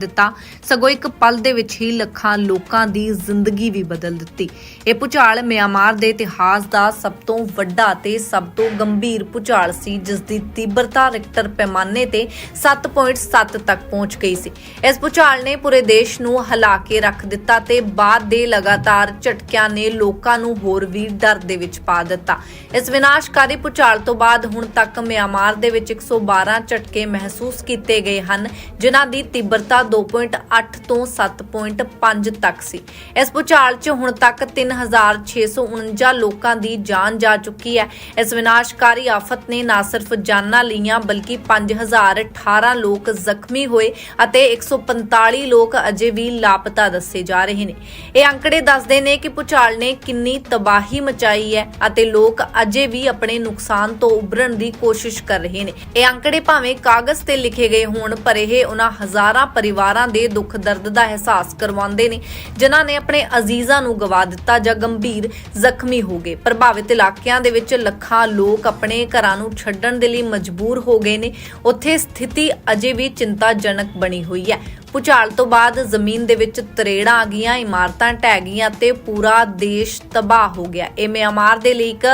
ਦਿੱਤਾ। ਸਗੋਂ ਇੱਕ ਪਲ ਦੇ ਵਿੱਚ ਹੀ ਲੱਖਾਂ ਲੋਕਾਂ ਦੀ ਜ਼ਿੰਦਗੀ ਵੀ ਬਦਲ ਦਿੱਤੀ। ਇਹ ਭੁਚਾਲ ਮਿਆਂਮਾਰ ਦੇ ਇਤਿਹਾਸ ਦਾ ਸਭ ਤੋਂ ਵੱਡਾ ਤੇ ਸਭ ਤੋਂ ਗੰਭੀਰ ਭੁਚਾਲ ਸੀ, ਜਿਸ ਦੀ ਤੀਬਰਤਾ ਰਿਕਟਰ ਪੈਮਾਨੇ ਤੇ 7.7 ਤੱਕ ਪਹੁੰਚ ਗਈ ਸੀ। ਇਸ ਭੁਚਾਲ ਨੇ ਪੂਰੇ ਦੇਸ਼ ਨੂੰ ਹਿਲਾ ਕੇ ਰੱਖ ਦਿੱਤਾ ਤੇ ਬਾਅਦ ਦੇ ਲਗਾਤਾਰ ਝਟਕਿਆਂ ਨੇ ਲੋਕਾਂ ਨੂੰ ਹੋਰ ਵੀ ਡਰ ਦੇ ਵਿੱਚ ਪਾ ਦਿੱਤਾ। ਇਸ ਵਿਨਾਸ਼ਕਾਰੀ ਭੁਚਾਲ ਤੋਂ ਬਾਅਦ ਹੁਣ ਤੱਕ ਮਿਆਂਮਾਰ ਦੇ ਵਿੱਚ 112 ਝਟਕੇ ਮਹਿਸੂਸ ਕੀਤੇ ਗਏ ਹਨ, ਜਿਨ੍ਹਾਂ ਦੀ ਤੀਬਰਤਾ 2.8 ਤੋਂ 7.5 ਤੱਕ ਸੀ। ਇਸ ਭੁਚਾਲ 'ਚ ਹੁਣ ਤੱਕ 3649 ਲੋਕਾਂ ਦੀ ਜਾਨ ਜਾ ਚੁੱਕੀ ਹੈ। ਇਸ ਵਿਨਾਸ਼ਕਾਰੀ ਆਫਤ ਨੇ ਨਾ ਸਿਰਫ ਜਾਨਾਂ ਲਈਆਂ, ਬਲਕਿ 5018 ਲੋਕ ਜ਼ਖਮੀ ਹੋਏ ਅਤੇ 145 ਲੋਕ ਅਜੇ ਵੀ ਲਾਪਤਾ ਦੱਸੇ ਜਾ ਰਹੇ ਨੇ। ਇਹ ਅੰਕੜੇ ਦੱਸਦੇ ਨੇ ਕਿ ਭੂਚਾਲ ਨੇ ਕਿੰਨੀ ਤਬਾਹੀ ਮਚਾਈ ਹੈ ਅਤੇ ਲੋਕ ਅਜੇ ਵੀ ਆਪਣੇ ਨੁਕਸਾਨ ਤੋਂ ਉਭਰਨ ਦੀ ਕੋਸ਼ਿਸ਼ ਕਰ ਰਹੇ ਨੇ। ਇਹ ਅੰਕੜੇ ਭਾਵੇਂ ਕਾਗਜ਼ ਤੇ ਲਿਖੇ ਗਏ ਹੋਣ, ਪਰ ਇਹ ਉਹਨਾਂ ਹਜ਼ਾਰਾਂ ਪਰਿਵਾਰ ਦੇ ਦੁੱਖ ਦਰਦ ਦਾ ਅਹਿਸਾਸ ਕਰਵਾਉਂਦੇ ਨੇ, ਜਿਨ੍ਹਾਂ ਨੇ ਆਪਣੇ ਅਜ਼ੀਜ਼ਾਂ ਨੂੰ ਗਵਾ ਦਿੱਤਾ ਜਾਂ ਗੰਭੀਰ ਜ਼ਖਮੀ ਹੋ ਗਏ। ਪ੍ਰਭਾਵਿਤ ਇਲਾਕਿਆਂ ਦੇ ਵਿੱਚ ਲੱਖਾਂ ਲੋਕ ਆਪਣੇ ਘਰਾਂ ਨੂੰ ਛੱਡਣ ਦੇ ਲਈ ਮਜਬੂਰ ਹੋ ਗਏ ਨੇ। ਉੱਥੇ ਸਥਿਤੀ ਅਜੇ ਵੀ ਚਿੰਤਾਜਨਕ ਬਣੀ ਹੋਈ ਹੈ। ਭੁਚਾਲ ਤੋਂ ਬਾਅਦ ਜ਼ਮੀਨ ਦੇ ਵਿੱਚ ਤਰੇੜਾਂ ਆ ਗਈਆਂ, ਇਮਾਰਤਾਂ ਢਹਿ ਗਈਆਂ ਤੇ ਪੂਰਾ ਦੇਸ਼ ਤਬਾਹ ਹੋ ਗਿਆ। ਇਹ ਮਿਆਂਮਾਰ ਦੇ ਲਈ ਇੱਕ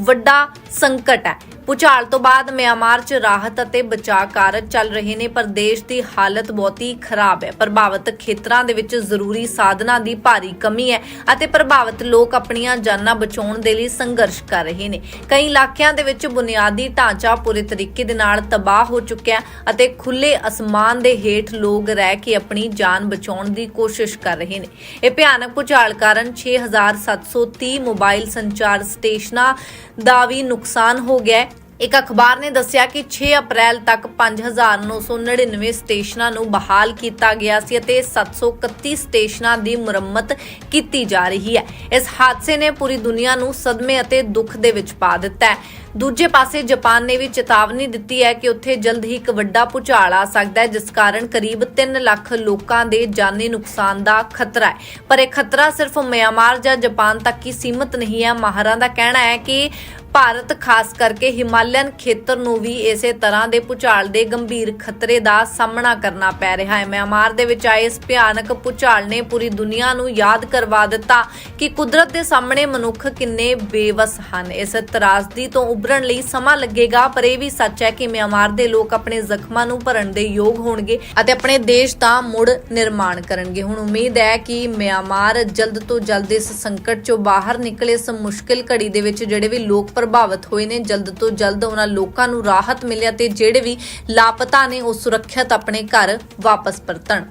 ਵੱਡਾ ਸੰਕਟ ਹੈ। ਭੁਚਾਲ ਤੋਂ ਬਾਅਦ ਮਿਆਂਮਾਰ 'ਚ ਰਾਹਤ ਅਤੇ ਬਚਾਅ ਕਾਰਜ ਚੱਲ ਰਹੇ ਨੇ, ਪਰ ਦੇਸ਼ ਦੀ ਹਾਲਤ ਬਹੁਤੀ ਖਰਾਬ ਹੈ। ਪ੍ਰਭਾਵਿਤ ਖੇਤਰਾਂ ਦੇ ਵਿੱਚ ਜ਼ਰੂਰੀ ਸਾਧਨਾਂ ਦੀ ਭਾਰੀ ਕਮੀ ਹੈ ਅਤੇ ਪ੍ਰਭਾਵਿਤ ਲੋਕ ਆਪਣੀਆਂ ਜਾਨਾਂ ਬਚਾਉਣ ਦੇ ਲਈ ਸੰਘਰਸ਼ ਕਰ ਰਹੇ ਨੇ। ਕਈ ਇਲਾਕਿਆਂ ਦੇ ਵਿੱਚ ਬੁਨਿਆਦੀ ਢਾਂਚਾ ਪੂਰੇ ਤਰੀਕੇ ਦੇ ਨਾਲ ਤਬਾਹ ਹੋ ਚੁੱਕਿਆ ਅਤੇ ਖੁੱਲੇ ਅਸਮਾਨ ਦੇ ਹੇਠ ਲੋਕ ਰਹਿ ਕੇ ਆਪਣੀ ਜਾਨ ਬਚਾਉਣ ਦੀ ਕੋਸ਼ਿਸ਼ ਕਰ ਰਹੇ ਨੇ। ਇਹ ਭਿਆਨਕ ਭੁਚਾਲ ਕਾਰਨ 6730 ਮੋਬਾਈਲ ਸੰਚਾਰ ਸਟੇਸ਼ਨਾਂ ਦਾ ਵੀ ਨੁਕਸਾਨ ਹੋ ਗਿਆ ਹੈ। ਇੱਕ ਅਖਬਾਰ ਨੇ ਦੱਸਿਆ ਕਿ 6 ਅਪ੍ਰੈਲ ਤੱਕ 5999 ਸਟੇਸ਼ਨਾਂ ਨੂੰ ਬਹਾਲ ਕੀਤਾ ਗਿਆ ਸੀ ਅਤੇ 731 ਸਟੇਸ਼ਨਾਂ ਦੀ ਮੁਰੰਮਤ ਕੀਤੀ ਜਾ ਰਹੀ ਹੈ। ਇਸ ਹਾਦਸੇ ਨੇ ਪੂਰੀ ਦੁਨੀਆ ਨੂੰ ਸਦਮੇ ਅਤੇ ਦੁੱਖ ਦੇ ਵਿੱਚ ਪਾ ਦਿੱਤਾ ਹੈ। ਦੂਜੇ ਪਾਸੇ ਜਾਪਾਨ ਨੇ ਵੀ ਚੇਤਾਵਨੀ ਦਿੱਤੀ ਹੈ ਕਿ ਉੱਥੇ ਜਲਦ ਹੀ ਇੱਕ ਵੱਡਾ ਭੁਚਾਲ ਆ ਸਕਦਾ ਹੈ, ਜਿਸ ਕਾਰਨ ਕਰੀਬ 3 ਲੱਖ ਲੋਕਾਂ ਦੇ ਜਾਨੀ ਨੁਕਸਾਨ ਦਾ ਖਤਰਾ ਹੈ। ਪਰ ਇਹ ਖਤਰਾ ਸਿਰਫ ਮਿਆਂਮਾਰ ਜਾਂ ਜਾਪਾਨ ਤੱਕ ਹੀ ਸੀਮਤ ਨਹੀਂ ਹੈ। ਮਾਹਰਾਂ ਦਾ ਕਹਿਣਾ ਹੈ ਕਿ ਭਾਰਤ, ਖਾਸ ਕਰਕੇ ਹਿਮਾਲਿਅਨ ਖੇਤਰ ਨੂੰ ਵੀ ਇਸੇ ਤਰ੍ਹਾਂ ਦੇ ਭੂਚਾਲ ਦੇ ਗੰਭੀਰ ਖਤਰੇ ਦਾ ਸਾਹਮਣਾ ਕਰਨਾ ਪੈ ਰਿਹਾ ਹੈ। ਮਿਆਂਮਾਰ ਦੇ ਵਿੱਚ ਆਏ ਇਸ ਭਿਆਨਕ ਭੂਚਾਲ ਨੇ ਪੂਰੀ ਦੁਨੀਆ ਨੂੰ ਯਾਦ ਕਰਵਾ ਦਿੱਤਾ ਕਿ ਕੁਦਰਤ ਦੇ ਸਾਹਮਣੇ ਮਨੁੱਖ ਕਿੰਨੇ ਬੇਵਸ ਹਨ। ਇਸ ਤਰਾਸਦੀ ਤੋਂ ਉਭਰਨ ਲਈ ਸਮਾਂ ਲੱਗੇਗਾ, ਪਰ ਇਹ ਵੀ ਸੱਚ ਹੈ ਕਿ ਮਿਆਂਮਾਰ ਦੇ ਲੋਕ ਆਪਣੇ ਜ਼ਖਮਾਂ ਨੂੰ ਭਰਨ ਦੇ ਯੋਗ ਹੋਣਗੇ ਅਤੇ ਆਪਣੇ ਦੇਸ਼ ਦਾ ਮੁੜ ਨਿਰਮਾਣ ਕਰਨਗੇ। ਹੁਣ ਉਮੀਦ ਹੈ ਕਿ ਮਿਆਂਮਾਰ ਜਲਦ ਤੋਂ ਜਲਦ ਇਸ ਸੰਕਟ ਚੋਂ ਬਾਹਰ ਨਿਕਲੇ ਇਸ ਮੁਸ਼ਕਿਲ ਘੜੀ ਦੇ ਵਿੱਚ ਜਿਹੜੇ ਵੀ ਲੋਕ ਪ੍ਰਭਾਵਿਤ ਹੋਏ ਨੇ, ਜਲਦ ਤੋਂ ਜਲਦ ਉਹਨਾਂ ਲੋਕਾਂ ਨੂੰ ਰਾਹਤ ਮਿਲਿਆ ਅਤੇ ਜਿਹੜੇ ਵੀ ਲਾਪਤਾ ਨੇ ਉਹ ਸੁਰੱਖਿਅਤ ਆਪਣੇ ਘਰ ਵਾਪਸ ਪਰਤਣ।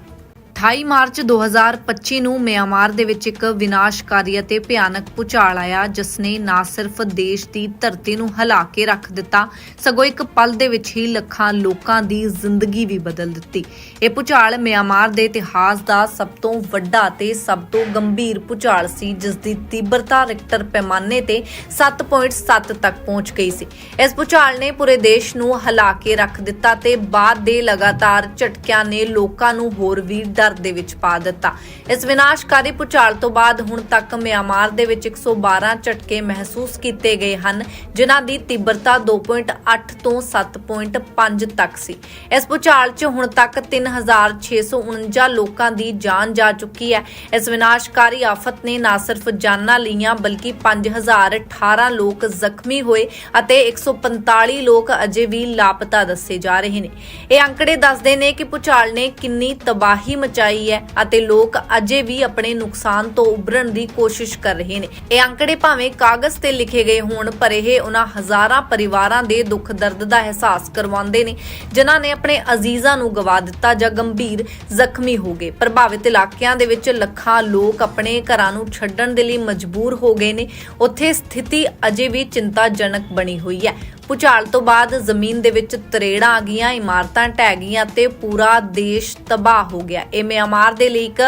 28 ਮਾਰਚ 2025 ਨੂੰ ਮਿਆਂਮਾਰ ਦੇ ਵਿੱਚ ਇੱਕ ਵਿਨਾਸ਼ਕਾਰੀ ਅਤੇ ਭਿਆਨਕ ਭੂਚਾਲ ਆਇਆ ਜਿਸ ਨੇ ਨਾ ਸਿਰਫ ਦੇਸ਼ ਦੀ ਧਰਤੀ ਨੂੰ ਹਿਲਾ ਕੇ ਰੱਖ ਦਿੱਤਾ, ਸਗੋਂ ਇੱਕ ਪਲ ਦੇ ਵਿੱਚ ਹੀ ਲੱਖਾਂ ਲੋਕਾਂ ਦੀ ਜ਼ਿੰਦਗੀ ਵੀ ਬਦਲ ਦਿੱਤੀ। ਇਹ ਭੂਚਾਲ ਮਿਆਂਮਾਰ ਦੇ ਇਤਿਹਾਸ ਦਾ ਸਭ ਤੋਂ ਵੱਡਾ ਤੇ ਸਭ ਤੋਂ ਗੰਭੀਰ ਭੂਚਾਲ ਸੀ ਜਿਸ ਦੀ ਤੀਬਰਤਾ ਰਿਕਟਰ ਪੈਮਾਨੇ ਤੇ 7.7 ਤੱਕ ਪਹੁੰਚ ਗਈ ਸੀ। ਇਸ ਭੂਚਾਲ ਨੇ ਪੂਰੇ ਦੇਸ਼ ਨੂੰ ਹਿਲਾ ਕੇ ਰੱਖ ਦਿੱਤਾ ਤੇ ਬਾਅਦ ਦੇ ਲਗਾਤਾਰ ਝਟਕਿਆਂ ਨੇ ਲੋਕਾਂ ਨੂੰ ਹੋਰ ਵੀ ਡਰ ਦੇ ਵਿੱਚ ਪਾ ਦਿੱਤਾ। ਇਸ ਵਿਨਾਸ਼ਕਾਰੀ ਭੂਚਾਲ ਤੋਂ ਬਾਅਦ ਹੁਣ ਤੱਕ ਮਿਆਂਮਾਰ ਦੇ ਵਿੱਚ 112 ਝਟਕੇ ਮਹਿਸੂਸ ਕੀਤੇ ਗਏ ਹਨ, ਜਿਨ੍ਹਾਂ ਦੀ ਤੀਬਰਤਾ 2.8 ਤੋਂ 7.5 ਤੱਕ ਸੀ। ਇਸ ਭੁਚਾਲ 'ਚ ਹੁਣ ਤੱਕ 3649 ਲੋਕਾਂ ਦੀ ਜਾਨ ਜਾ ਚੁੱਕੀ ਹੈ। ਇਸ ਵਿਨਾਸ਼ਕਾਰੀ ਆਫਤ ਨੇ ਨਾ ਸਿਰਫ ਜਾਨਾਂ ਲਈਆਂ, ਬਲਕਿ 5018 ਲੋਕ ਜ਼ਖਮੀ ਹੋਏ ਅਤੇ 145 ਲੋਕ ਅਜੇ ਵੀ ਲਾਪਤਾ ਦੱਸੇ ਜਾ ਰਹੇ ਨੇ। ਇਹ ਅੰਕੜੇ ਦੱਸਦੇ ਨੇ ਕਿ ਭੂਚਾਲ ਨੇ ਕਿੰਨੀ ਤਬਾਹੀ ਮਚਾਈ ਹੈ ਅਤੇ ਲੋਕ ਅਜੇ ਵੀ ਆਪਣੇ ਨੁਕਸਾਨ ਤੋਂ ਉਭਰਨ ਦੀ ਕੋਸ਼ਿਸ਼ ਕਰ ਰਹੇ ਨੇ। ਇਹ ਅੰਕੜੇ ਭਾਵੇਂ ਕਾਗਜ਼ ਤੇ ਲਿਖੇ ਗਏ ਹੋਣ, ਪਰ ਇਹ ਉਹਨਾਂ ਹਜ਼ਾਰਾਂ ਪਰਿਵਾਰਾਂ ਦੇ ਦੁੱਖ ਦਰਦ ਦਾ ਅਹਿਸਾਸ ਕਰਵਾਉਂਦੇ ਨੇ, ਜਿਨ੍ਹਾਂ ਨੇ ਆਪਣੇ ਅਜ਼ੀਜ਼ਾਂ ਨੂੰ ਗਵਾ ਦਿੱਤਾ ਜਾਂ ਗੰਭੀਰ ਜ਼ਖਮੀ ਹੋ ਗਏ। ਪ੍ਰਭਾਵਿਤ ਇਲਾਕਿਆਂ ਦੇ ਵਿੱਚ ਲੱਖਾਂ ਲੋਕ ਆਪਣੇ ਘਰਾਂ ਨੂੰ ਛੱਡਣ ਦੇ ਲਈ ਮਜਬੂਰ ਹੋ ਗਏ ਨੇ। ਉੱਥੇ ਸਥਿਤੀ ਅਜੇ ਵੀ ਚਿੰਤਾਜਨਕ ਬਣੀ ਹੋਈ ਹੈ। ਭੁਚਾਲ ਤੋਂ ਬਾਅਦ ਜ਼ਮੀਨ ਦੇ ਵਿੱਚ ਤਰੇੜਾਂ ਆ ਗਈਆਂ, ਇਮਾਰਤਾਂ ਢਹਿ ਗਈਆਂ ਤੇ ਪੂਰਾ ਦੇਸ਼ ਤਬਾਹ ਹੋ ਗਿਆ। ਇਹ ਮਿਆਂਮਾਰ ਦੇ ਲਈ ਇੱਕ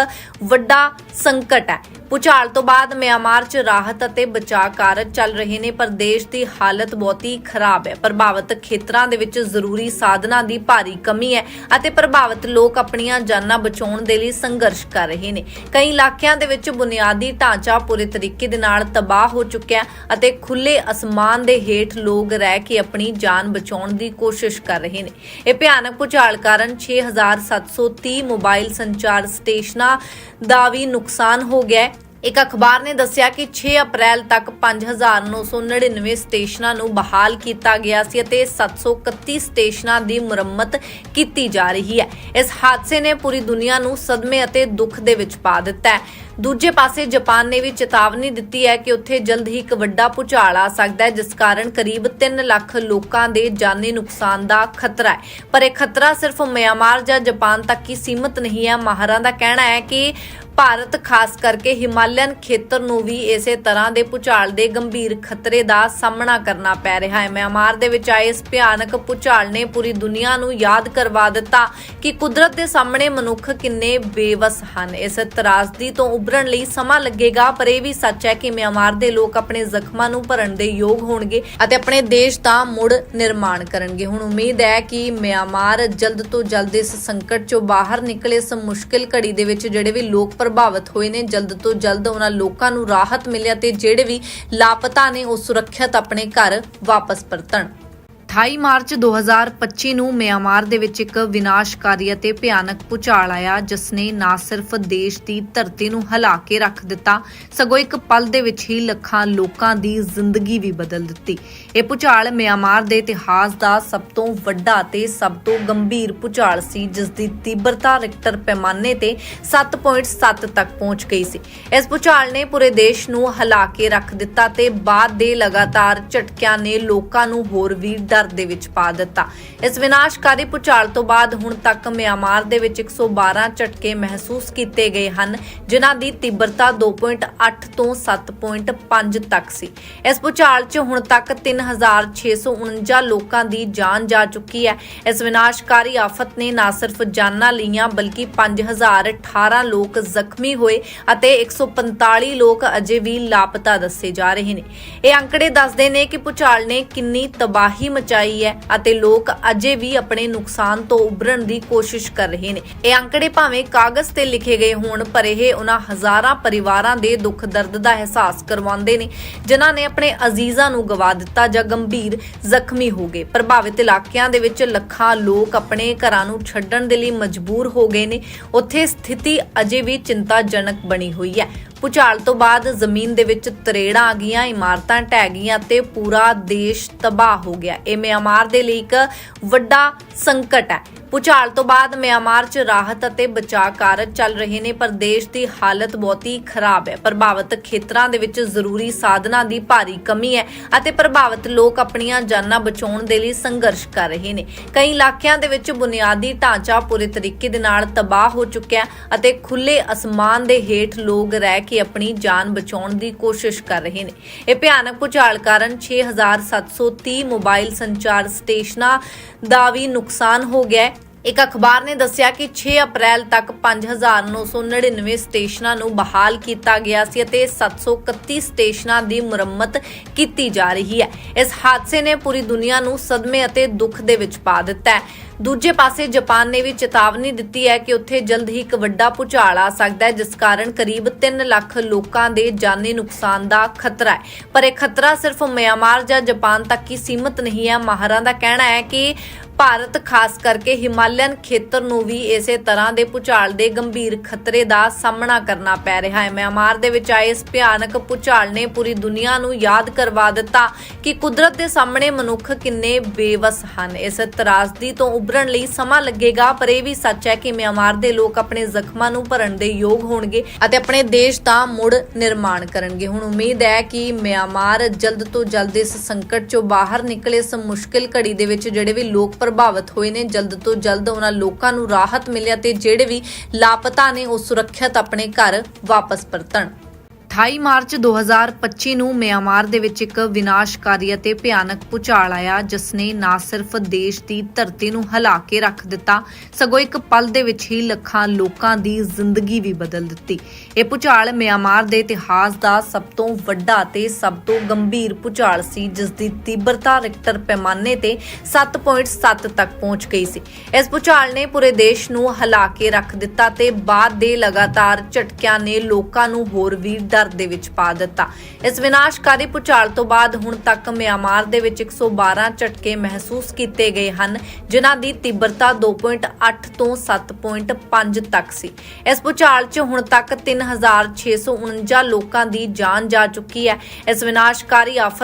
ਵੱਡਾ ਸੰਕਟ ਹੈ। ਭੁਚਾਲ ਤੋਂ ਬਾਅਦ ਮਿਆਂਮਾਰ 'ਚ ਰਾਹਤ ਅਤੇ ਬਚਾਅ ਕਾਰਜ ਚੱਲ ਰਹੇ ਨੇ, ਪਰ ਦੇਸ਼ ਦੀ ਹਾਲਤ ਬਹੁਤੀ ਖਰਾਬ ਹੈ। ਪ੍ਰਭਾਵਿਤ ਖੇਤਰਾਂ ਦੇ ਵਿੱਚ ਜ਼ਰੂਰੀ ਸਾਧਨਾਂ ਦੀ ਭਾਰੀ ਕਮੀ ਹੈ ਅਤੇ ਪ੍ਰਭਾਵਿਤ ਲੋਕ ਆਪਣੀਆਂ ਜਾਨਾਂ ਬਚਾਉਣ ਦੇ ਲਈ ਸੰਘਰਸ਼ ਕਰ ਰਹੇ ਨੇ। ਕਈ ਇਲਾਕਿਆਂ ਦੇ ਵਿੱਚ ਬੁਨਿਆਦੀ ਢਾਂਚਾ ਪੂਰੇ ਤਰੀਕੇ ਦੇ ਨਾਲ ਤਬਾਹ ਹੋ ਚੁੱਕਿਆ ਅਤੇ ਖੁੱਲੇ ਅਸਮਾਨ ਦੇ ਹੇਠ ਲੋਕ ਰਹਿ ਕੇ ਆਪਣੀ ਜਾਨ ਬਚਾਉਣ ਦੀ ਕੋਸ਼ਿਸ਼ ਕਰ ਰਹੇ ਨੇ। ਇਹ ਭਿਆਨਕ ਭੂਚਾਲ ਕਾਰਨ 6730 ਮੋਬਾਈਲ ਸੰਚਾਰ ਸਟੇਸ਼ਨਾਂ ਦਾ ਵੀ ਨੁਕਸਾਨ ਹੋ ਗਿਆ ਹੈ। ਇੱਕ ਅਖਬਾਰ ਨੇ ਦੱਸਿਆ ਕਿ 6 ਅਪ੍ਰੈਲ ਤੱਕ 5999 ਸਟੇਸ਼ਨਾਂ ਨੂੰ ਬਹਾਲ ਕੀਤਾ ਗਿਆ ਸੀ ਅਤੇ 731 ਸਟੇਸ਼ਨਾਂ ਦੀ ਮੁਰੰਮਤ ਕੀਤੀ ਜਾ ਰਹੀ ਹੈ। ਇਸ ਹਾਦਸੇ ਨੇ ਪੂਰੀ ਦੁਨੀਆ ਨੂੰ ਸਦਮੇ ਅਤੇ ਦੁੱਖ ਦੇ ਵਿੱਚ ਪਾ ਦਿੱਤਾ ਹੈ। ਦੂਜੇ ਪਾਸੇ ਜਾਪਾਨ ਨੇ ਵੀ ਚੇਤਾਵਨੀ ਦਿੱਤੀ ਹੈ ਕਿ ਉੱਥੇ ਜਲਦ ਹੀ ਇੱਕ ਵੱਡਾ ਭੂਚਾਲ ਆ ਸਕਦਾ ਹੈ, ਜਿਸ ਕਾਰਨ ਕਰੀਬ 3 ਲੱਖ ਲੋਕਾਂ ਦੇ ਜਾਨੀ ਨੁਕਸਾਨ ਦਾ ਖਤਰਾ ਹੈ। ਪਰ ਇਹ ਖਤਰਾ ਸਿਰਫ ਮਿਆਂਮਾਰ ਜਾਂ ਜਾਪਾਨ ਤੱਕ ਹੀ ਸੀਮਿਤ ਨਹੀਂ ਹੈ। ਮਾਹਰਾਂ ਦਾ ਕਹਿਣਾ ਹੈ ਕਿ ਭਾਰਤ, ਖਾਸ ਕਰਕੇ ਹਿਮਾਲਯਨ ਖੇਤਰ ਨੂੰ ਵੀ ਇਸੇ ਤਰ੍ਹਾਂ ਦੇ ਭੂਚਾਲ ਦੇ ਗੰਭੀਰ ਖਤਰੇ ਦਾ ਸਾਹਮਣਾ ਕਰਨਾ ਪੈ ਰਿਹਾ ਹੈ। ਮਿਆਂਮਾਰ ਦੇ ਵਿੱਚ ਆਏ ਇਸ ਭਿਆਨਕ ਭੂਚਾਲ ਨੇ ਪੂਰੀ ਦੁਨੀਆ ਨੂੰ ਯਾਦ ਕਰਵਾ ਦਿੱਤਾ ਕਿ ਕੁਦਰਤ ਦੇ ਸਾਹਮਣੇ ਮਨੁੱਖ ਕਿੰਨੇ ਬੇਵਸ ਹਨ। ਇਸ ਤਰਾਸਦੀ ਤੋਂ ਉਭਰਨ ਲਈ ਸਮਾਂ ਲੱਗੇਗਾ, ਪਰ ਇਹ ਵੀ ਸੱਚ ਹੈ ਕਿ ਮਿਆਂਮਾਰ ਦੇ ਲੋਕ ਆਪਣੇ ਜ਼ਖਮਾਂ ਨੂੰ ਭਰਨ ਦੇ ਯੋਗ ਹੋਣਗੇ ਅਤੇ ਆਪਣੇ ਦੇਸ਼ ਦਾ ਮੁੜ ਨਿਰਮਾਣ ਕਰਨਗੇ। ਹੁਣ ਉਮੀਦ ਹੈ ਕਿ ਮਿਆਂਮਾਰ ਜਲਦ ਤੋਂ ਜਲਦ ਇਸ ਸੰਕਟ ਚੋਂ ਬਾਹਰ ਨਿਕਲੇ ਇਸ ਮੁਸ਼ਕਿਲ ਘੜੀ ਦੇ ਵਿੱਚ, ਜਿਹੜੇ ਵੀ ਲੋਕ ਪ੍ਰਭਾਵਿਤ ਹੋਏ ਨੇ। ਜਲਦ ਤੋਂ ਜਲਦ ਉਹਨਾਂ ਲੋਕਾਂ ਨੂੰ ਰਾਹਤ ਮਿਲਿਆ ਤੇ ਜਿਹੜੇ ਵੀ ਲਾਪਤਾ ਨੇ ਉਹ ਸੁਰੱਖਿਅਤ ਆਪਣੇ ਘਰ ਵਾਪਸ ਪਰਤਣ। 28 ਮਾਰਚ 2025 ਨੂੰ ਮਿਆਂਮਾਰ ਦੇ ਵਿੱਚ ਇੱਕ ਵਿਨਾਸ਼ਕਾਰੀ ਅਤੇ ਭਿਆਨਕ ਭੂਚਾਲ ਆਇਆ ਜਿਸ ਨੇ ਨਾ ਸਿਰਫ ਦੇਸ਼ ਦੀ ਧਰਤੀ ਨੂੰ ਹਿਲਾ ਕੇ ਰੱਖ ਦਿੱਤਾ, ਸਗੋਂ ਇੱਕ ਪਲ ਦੇ ਵਿੱਚ ਹੀ ਲੱਖਾਂ ਲੋਕਾਂ ਦੀ ਜ਼ਿੰਦਗੀ ਵੀ ਬਦਲ ਦਿੱਤੀ। ਇਹ ਭੂਚਾਲ ਮਿਆਂਮਾਰ ਦੇ ਇਤਿਹਾਸ ਦਾ ਸਭ ਤੋਂ ਵੱਡਾ ਤੇ ਸਭ ਤੋਂ ਗੰਭੀਰ ਭੂਚਾਲ ਸੀ ਜਿਸ ਦੀ ਤੀਬਰਤਾ ਰਿਕਟਰ ਪੈਮਾਨੇ ਤੇ 7.7 ਤੱਕ ਪਹੁੰਚ ਗਈ ਸੀ। ਇਸ ਭੂਚਾਲ ਨੇ ਪੂਰੇ ਦੇਸ਼ ਨੂੰ ਹਿਲਾ ਕੇ ਰੱਖ ਦਿੱਤਾ ਤੇ ਬਾਅਦ ਦੇ ਲਗਾਤਾਰ ਝਟਕਿਆਂ ਨੇ ਲੋਕਾਂ ਨੂੰ ਹੋਰ ਵੀ ਡਰ ਦੇ ਵਿੱਚ ਪਾ ਦਿੱਤਾ। ਇਸ ਵਿਨਾਸ਼ਕਾਰੀ ਭੂਚਾਲ ਤੋਂ ਬਾਅਦ ਹੁਣ ਤੱਕ ਮਿਆਂਮਾਰ ਦੇ ਵਿੱਚ 112 ਝਟਕੇ ਮਹਿਸੂਸ ਕੀਤੇ ਗਏ ਹਨ, ਜਿਨ੍ਹਾਂ ਦੀ ਤੀਬਰਤਾ 2.8 ਤੋਂ 7.5 ਤੱਕ ਸੀ। ਇਸ ਭੂਚਾਲ 'ਚ ਹੁਣ ਤੱਕ 3649 ਲੋਕਾਂ ਦੀ ਜਾਨ ਜਾ ਚੁੱਕੀ ਹੈ। ਇਸ ਵਿਨਾਸ਼ਕਾਰੀ ਆਫਤ ਨੇ ਨਾ ਸਿਰਫ ਜਾਨਾਂ ਲਈਆਂ, ਬਲਕਿ 5018 ਲੋਕ ਜ਼ਖਮੀ ਹੋਏ ਅਤੇ 145 ਲੋਕ ਅਜੇ ਵੀ ਲਾਪਤਾ ਦੱਸੇ ਜਾ ਰਹੇ ਨੇ। ਇਹ ਅੰਕੜੇ ਦੱਸਦੇ ਨੇ ਕਿ ਭੂਚਾਲ ਨੇ ਕਿੰਨੀ ਤਬਾਹੀ ਮਚਾਈ ਹੈ ਅਤੇ ਲੋਕ ਅਜੇ ਵੀ ਆਪਣੇ ਨੁਕਸਾਨ ਤੋਂ ਉਭਰਨ ਦੀ ਕੋਸ਼ਿਸ਼ ਕਰ ਰਹੇ ਨੇ। ਇਹ ਅੰਕੜੇ ਭਾਵੇਂ ਕਾਗਜ਼ ਤੇ ਲਿਖੇ ਗਏ ਹੋਣ, ਪਰ ਇਹ ਉਹਨਾਂ ਹਜ਼ਾਰਾਂ ਪਰਿਵਾਰਾਂ ਦੇ ਦੁੱਖ ਦਰਦ ਦਾ ਅਹਿਸਾਸ ਕਰਵਾਉਂਦੇ ਨੇ, ਜਿਨ੍ਹਾਂ ਨੇ ਆਪਣੇ ਅਜ਼ੀਜ਼ਾਂ ਨੂੰ ਗਵਾ ਦਿੱਤਾ ਜਾਂ ਗੰਭੀਰ ਜ਼ਖਮੀ ਹੋ ਗਏ। ਪ੍ਰਭਾਵਿਤ ਇਲਾਕਿਆਂ ਦੇ ਵਿੱਚ ਲੱਖਾਂ ਲੋਕ ਆਪਣੇ ਘਰਾਂ ਨੂੰ ਛੱਡਣ ਦੇ ਲਈ ਮਜਬੂਰ ਹੋ ਗਏ ਨੇ। ਉੱਥੇ ਸਥਿਤੀ ਅਜੇ ਵੀ ਚਿੰਤਾਜਨਕ ਬਣੀ ਹੋਈ ਹੈ। ਭੂਚਾਲ ਤੋਂ ਬਾਅਦ ਜ਼ਮੀਨ ਦੇ ਵਿੱਚ ਤਰੇੜਾਂ ਆ ਗਈਆਂ, ਇਮਾਰਤਾਂ ਢਹਿ ਗਈਆਂ ਤੇ ਪੂਰਾ ਦੇਸ਼ ਤਬਾਹ ਹੋ ਗਿਆ। ਇਹ ਮਿਆਂਮਾਰ ਦੇ ਲਈ ਇੱਕ ਵੱਡਾ ਸੰਕਟ ਹੈ। ਭੂਚਾਲ ਤੋਂ ਬਾਅਦ ਮਿਆਂਮਾਰ 'ਚ ਰਾਹਤ ਅਤੇ ਬਚਾਅ ਕਾਰਜ ਚੱਲ ਰਹੇ ਨੇ, ਪਰ ਦੇਸ਼ ਦੀ ਹਾਲਤ ਬਹੁਤੀ ਖਰਾਬ ਹੈ। ਪ੍ਰਭਾਵਿਤ ਖੇਤਰਾਂ ਦੇ ਵਿੱਚ ਜ਼ਰੂਰੀ ਸਾਧਨਾਂ ਦੀ ਭਾਰੀ ਕਮੀ ਹੈ ਅਤੇ ਪ੍ਰਭਾਵਿਤ ਲੋਕ ਆਪਣੀਆਂ ਜਾਨਾਂ ਬਚਾਉਣ ਦੇ ਲਈ ਸੰਘਰਸ਼ ਕਰ ਰਹੇ ਨੇ। ਕਈ ਇਲਾਕਿਆਂ ਦੇ ਵਿੱਚ ਬੁਨਿਆਦੀ ਢਾਂਚਾ ਪੂਰੇ ਤਰੀਕੇ ਦੇ ਨਾਲ ਤਬਾਹ ਹੋ ਚੁੱਕਿਆ ਅਤੇ ਖੁੱਲੇ ਅਸਮਾਨ ਦੇ ਹੇਠ ਲੋਕ ਰਹਿ ਕੇ ਆਪਣੀ ਜਾਨ ਬਚਾਉਣ ਦੀ ਕੋਸ਼ਿਸ਼ ਕਰ ਰਹੇ ਨੇ। ਇਹ ਭਿਆਨਕ ਭੂਚਾਲ ਕਾਰਨ 6730 ਮੋਬਾਈਲ ਸੰਚਾਰ ਸਟੇਸ਼ਨਾਂ ਦਾ ਵੀ ਨੁਕਸਾਨ ਹੋ ਗਿਆ ਇੱਕ ਅਖਬਾਰ ਨੇ ਦੱਸਿਆ ਕਿ 6 ਅਪ੍ਰੈਲ ਤੱਕ 5999 ਸਟੇਸ਼ਨਾਂ ਨੂੰ ਬਹਾਲ ਕੀਤਾ ਗਿਆ ਸੀ ਅਤੇ 731 ਸਟੇਸ਼ਨਾਂ ਦੀ ਮੁਰੰਮਤ ਕੀਤੀ ਜਾ ਰਹੀ ਹੈ। ਇਸ ਹਾਦਸੇ ਨੇ ਪੂਰੀ ਦੁਨੀਆ ਨੂੰ ਸਦਮੇ ਅਤੇ ਦੁੱਖ ਦੇ ਵਿੱਚ ਪਾ ਦਿੱਤਾ ਹੈ। ਦੂਜੇ ਪਾਸੇ ਜਾਪਾਨ ਨੇ ਵੀ ਚੇਤਾਵਨੀ ਦਿੱਤੀ ਹੈ ਕਿ ਉੱਥੇ ਜਲਦ ਹੀ ਇੱਕ ਵੱਡਾ ਭੂਚਾਲ ਆ ਸਕਦਾ ਹੈ, ਜਿਸ ਕਾਰਨ ਕਰੀਬ 3 ਲੱਖ ਲੋਕਾਂ ਦੇ ਜਾਨੀ ਨੁਕਸਾਨ ਦਾ ਖਤਰਾ ਹੈ। ਪਰ ਇਹ ਖਤਰਾ ਸਿਰਫ ਮਿਆਂਮਾਰ ਜਾਂ ਜਾਪਾਨ ਤੱਕ ਹੀ ਸੀਮਿਤ ਨਹੀਂ ਹੈ। ਮਾਹਰਾਂ ਦਾ ਕਹਿਣਾ ਹੈ ਕਿ ਭਾਰਤ, ਖਾਸ ਕਰਕੇ ਹਿਮਾਲਯਨ ਖੇਤਰ ਨੂੰ ਵੀ ਇਸੇ ਤਰ੍ਹਾਂ ਦੇ ਭੂਚਾਲ ਦੇ ਗੰਭੀਰ ਖਤਰੇ ਦਾ ਸਾਹਮਣਾ ਕਰਨਾ ਪੈ ਰਿਹਾ ਹੈ। ਮਿਆਂਮਾਰ ਦੇ ਵਿੱਚ ਆਏ ਇਸ ਭਿਆਨਕ ਭੂਚਾਲ ਨੇ ਪੂਰੀ ਦੁਨੀਆ ਨੂੰ ਯਾਦ ਕਰਵਾ ਦਿੱਤਾ ਕਿ ਕੁਦਰਤ ਦੇ ਸਾਹਮਣੇ ਮਨੁੱਖ ਕਿੰਨੇ ਬੇਵਸ ਹਨ। ਇਸ ਤਰਾਸਦੀ ਤੋਂ ਉਭਰਨ ਲਈ ਸਮਾਂ ਲੱਗੇਗਾ, ਪਰ ਇਹ ਵੀ ਸੱਚ ਹੈ ਕਿ ਮਿਆਂਮਾਰ ਦੇ ਲੋਕ ਆਪਣੇ ਜ਼ਖਮਾਂ ਨੂੰ ਭਰਨ ਦੇ ਯੋਗ ਹੋਣਗੇ ਅਤੇ ਆਪਣੇ ਦੇਸ਼ ਦਾ ਮੁੜ ਨਿਰਮਾਣ ਕਰਨਗੇ। ਹੁਣ ਉਮੀਦ ਹੈ ਕਿ ਮਿਆਂਮਾਰ ਜਲਦ ਤੋਂ ਜਲਦ ਇਸ ਸੰਕਟ ਚੋਂ ਬਾਹਰ ਨਿਕਲੇ ਇਸ ਮੁਸ਼ਕਿਲ ਘੜੀ ਦੇ ਵਿੱਚ ਜਿਹੜੇ ਵੀ ਲੋਕ ਪ੍ਰਭਾਵਿਤ ਹੋਏ ਨੇ, ਜਲਦ ਤੋਂ ਜਲਦ ਉਹਨਾਂ ਲੋਕਾਂ ਨੂੰ ਰਾਹਤ ਮਿਲਿਆ ਅਤੇ ਜਿਹੜੇ ਵੀ ਲਾਪਤਾ ਨੇ ਉਹ ਸੁਰੱਖਿਅਤ ਆਪਣੇ ਘਰ ਵਾਪਸ ਪਰਤਣ। 28 ਮਾਰਚ 2025 ਨੂੰ ਮਿਆਂਮਾਰ ਦੇ ਵਿੱਚ ਇੱਕ ਵਿਨਾਸ਼ਕਾਰੀ ਅਤੇ ਭਿਆਨਕ ਭੂਚਾਲ ਆਇਆ ਜਿਸ ਨੇ ਨਾ ਸਿਰਫ ਦੇਸ਼ ਦੀ ਧਰਤੀ ਨੂੰ ਹਿਲਾ ਕੇ ਰੱਖ ਦਿੱਤਾ, ਸਗੋਂ ਇੱਕ ਪਲ ਦੇ ਵਿੱਚ ਹੀ ਲੱਖਾਂ ਲੋਕਾਂ ਦੀ ਜ਼ਿੰਦਗੀ ਵੀ ਬਦਲ ਦਿੱਤੀ। ਇਹ ਭੂਚਾਲ ਮਿਆਂਮਾਰ ਦੇ ਇਤਿਹਾਸ ਦਾ ਸਭ ਤੋਂ ਵੱਡਾ ਤੇ ਸਭ ਤੋਂ ਗੰਭੀਰ ਭੂਚਾਲ ਸੀ ਜਿਸ ਦੀ ਤੀਬਰਤਾ ਰਿਕਟਰ ਪੈਮਾਨੇ ਤੇ 7.7 ਤੱਕ ਪਹੁੰਚ ਗਈ ਸੀ। ਇਸ ਭੂਚਾਲ ਨੇ ਪੂਰੇ ਦੇਸ਼ ਨੂੰ ਹਿਲਾ ਕੇ ਰੱਖ ਦਿੱਤਾ ਤੇ ਬਾਅਦ ਦੇ ਲਗਾਤਾਰ ਝਟਕਿਆਂ ਨੇ ਲੋਕਾਂ ਨੂੰ ਹੋਰ ਵੀ ਡਰ ਘਰ ਦੇ ਵਿੱਚ ਪਾ ਦਿੱਤਾ। ਇਸ ਵਿਨਾਸ਼ਕਾਰੀ ਭੂਚਾਲ ਤੋਂ ਬਾਅਦ ਹੁਣ ਤੱਕ ਮਿਆਂਮਾਰ ਦੇ ਵਿੱਚ 112 ਝਟਕੇ ਮਹਿਸੂਸ ਕੀਤੇ ਗਏ ਹਨ, ਜਿਨ੍ਹਾਂ ਦੀ ਤੀਬਰਤਾ 2.8 ਤੋਂ 7.5 ਤੱਕ ਸੀ। ਇਸ ਭੂਚਾਲ 'ਚ ਹੁਣ ਤੱਕ 3649 ਲੋਕਾਂ ਦੀ ਜਾਨ ਜਾ ਚੁੱਕੀ ਹੈ। ਇਸ ਵਿਨਾਸ਼ਕਾਰੀ ਆਫਤ